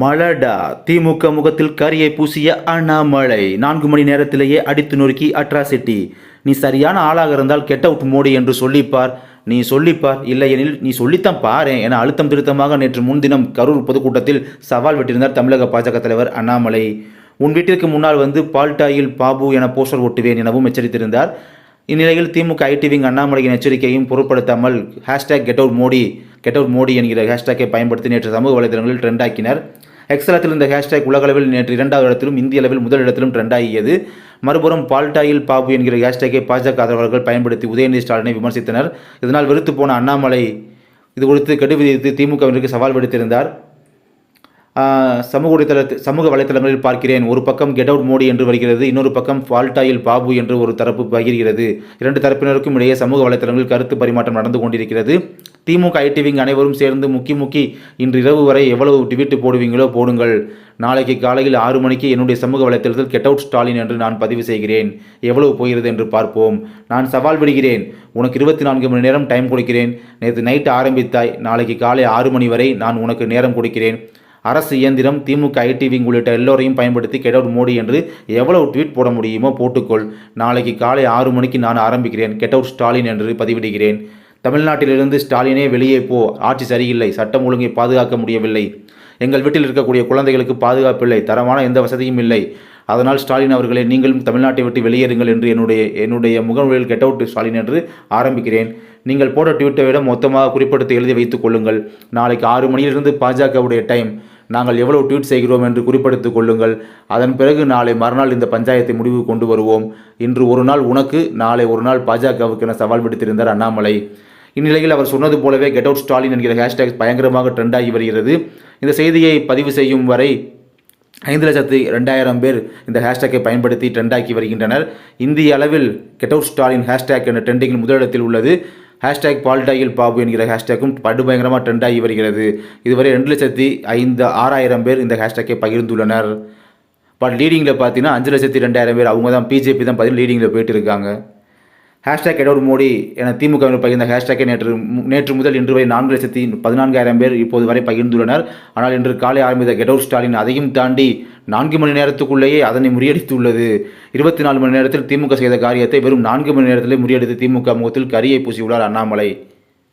மலடா திமுக முகத்தில் கரியை பூசிய அண்ணாமலை. நான்கு மணி நேரத்திலேயே அடித்து நொறுக்கி அட்ராசிட்டி. நீ சரியான ஆளாக இருந்தால் கெட் அவுட் மோடி என்று சொல்லிப்பார். நீ சொல்லிப்பார் இல்லையெனில் நீ சொல்லித்தான் பாரேன் என அழுத்தம் திருத்தமாக நேற்று முன்தினம் கரூர் பொதுக்கூட்டத்தில் சவால் விட்டிருந்தார் தமிழக பாஜக தலைவர் அண்ணாமலை. உன் வீட்டிற்கு முன்னால் வந்து பால்டாயில் பாபு என போஸ்டர் ஒட்டுவேன் எனவும் எச்சரித்திருந்தார். இந்நிலையில் திமுக ஐடி விங் அண்ணாமலையின் எச்சரிக்கையும் பொருட்படுத்தாமல் hashtag get out Modi get out Modi என்கிற ஹேஷ்டேக்கை பயன்படுத்தி நேற்று சமூக வலைதளங்களில் ட்ரெண்ட் ஆக்கினர். எக்ஸலத்தில் இந்த ஹேஷ்டேக் உலகளவில் நேற்று இரண்டாவது இடத்திலும் இந்திய அளவில் முதல் இடத்திலும் ட்ரெண்டாகியது மறுபுறம் பால்டாயில் பாபு என்கிற ஹேஷ்டேக்கை பாஜக ஆதரவாளர்கள் பயன்படுத்தி உதயநிதி ஸ்டாலினை விமர்சித்தனர். இதனால் வெறுத்து போன அண்ணாமலை இது குறித்து கெடு விதித்து திமுகவினருக்கு சவால் விடுத்திருந்தார். சமூக வலைத்தள சமூக வலைத்தளங்களில் பார்க்கிறேன். ஒரு பக்கம் கெட் அவுட் மோடி என்று வருகிறது இன்னொரு பக்கம் ஃபால்டாயில் பாபு என்று ஒரு தரப்பு பகிர்கிறது. இரண்டு தரப்பினருக்கும் இடையே சமூக வலைத்தளங்களில் கருத்து பரிமாற்றம் நடந்து கொண்டிருக்கிறது. திமுக ஐடிவிங் அனைவரும் சேர்ந்து முக்கி முக்கி இன்று இரவு வரை எவ்வளவு ட்விட்டு போடுவீங்களோ போடுங்கள். நாளைக்கு காலையில் ஆறு மணிக்கு என்னுடைய சமூக வலைத்தளத்தில் கெட் அவுட் ஸ்டாலின் என்று நான் பதிவு செய்கிறேன். எவ்வளவு போகிறது என்று பார்ப்போம். நான் சவால் விடுகிறேன். உனக்கு இருபத்தி நான்கு மணி நேரம் டைம் கொடுக்கிறேன். நேற்று நைட்டு ஆரம்பித்தாய். நாளைக்கு காலை ஆறு மணி வரை நான் உனக்கு நேரம் கொடுக்கிறேன். அரசு இயந்திரம் திமுக ஐடிவிங் உள்ளிட்ட எல்லோரையும் பயன்படுத்தி கெட் அவுட் மோடி என்று எவ்வளவு ட்வீட் போட முடியுமோ போட்டுக்கொள். நாளைக்கு காலை ஆறு மணிக்கு நான் ஆரம்பிக்கிறேன். கெட் அவுட் ஸ்டாலின் என்று பதிவிடுகிறேன். தமிழ்நாட்டிலிருந்து ஸ்டாலினே வெளியே போ ஆட்சி சரியில்லை சட்டம் ஒழுங்கை பாதுகாக்க முடியவில்லை. எங்கள் வீட்டில் இருக்கக்கூடிய குழந்தைகளுக்கு பாதுகாப்பில்லை தரமான எந்த வசதியும் இல்லை. அதனால் ஸ்டாலின் அவர்களே நீங்களும் தமிழ்நாட்டை விட்டு வெளியேறுங்கள் என்று என்னுடைய என்னுடைய முகநூலில் கெட் அவுட் ஸ்டாலின் என்று ஆரம்பிக்கிறேன். நீங்கள் போட்ட ட்விட்டை விட மொத்தமாக குறிப்பிட்டு எழுதி வைத்துக் கொள்ளுங்கள். நாளைக்கு ஆறு மணியிலிருந்து பாஜகவுடைய டைம் நாங்கள் எவ்வளவு ட்வீட் செய்கிறோம் என்று குறிப்பிடுத்துக் கொள்ளுங்கள். அதன் பிறகு நாளை மறுநாள் இந்த பஞ்சாயத்தை முடிவு கொண்டு வருவோம். இன்று ஒரு நாள் உனக்கு நாளை ஒரு நாள் பாஜகவுக்கு என சவால் விடுத்திருந்தார் அண்ணாமலை. இந்நிலையில் அவர் சொன்னது போலவே கெட் அவுட் ஸ்டாலின் என்கிற ஹேஷ்டேக் பயங்கரமாக ட்ரெண்டாகி வருகிறது. இந்த செய்தியை பதிவு செய்யும் வரை ஐந்து லட்சத்து ரெண்டாயிரம் பேர் இந்த ஹேஷ்டேக்கை பயன்படுத்தி ட்ரெண்டாக்கி வருகின்றனர். இந்திய அளவில் கெட் அவுட் ஸ்டாலின் ஹேஷ்டேக் என்ற ட்ரெண்டிங்கில் முதலிடத்தில் உள்ளது. ஹேஷ்டேக் பால்டாயில் பாபு என்கிற ஹேஷ்டேக்கும் படுபயங்கரமாக ட்ரெண்டாகி வருகிறது. இதுவரை ரெண்டு லட்சத்தி ஐந்து ஆறாயிரம் பேர் இந்த ஹேஷ்டேக்கை பகிர்ந்துள்ளனர். பட் லீடிங்கில் பார்த்தீங்கன்னா அஞ்சு லட்சத்தி ரெண்டாயிரம் பேர் அவங்க தான் பிஜேபி தான் பார்த்தீங்கன்னா லீடிங்கில் போயிட்டு இருக்காங்க. ஹேஷ்டேக் எடோர் மோடி என திமுக பகிர்ந்த ஹேஷ்டேக்கை நேற்று நேற்று முதல் இன்று வரை நான்கு லட்சத்தி பதினான்காயிரம் பேர் இப்போது வரை பகிர்ந்துள்ளனர். ஆனால் இன்று காலை ஆரம்பித்த கெடோர் ஸ்டாலின் அதையும் தாண்டி நான்கு மணி நேரத்துக்குள்ளேயே அதனை முறியடித்துள்ளது. இருபத்தி நாலு மணி நேரத்தில் திமுக செய்த காரியத்தை வெறும் நான்கு மணி நேரத்திலே முறியடித்து திமுக முகத்தில் கரியை பூசியுள்ளார் அண்ணாமலை.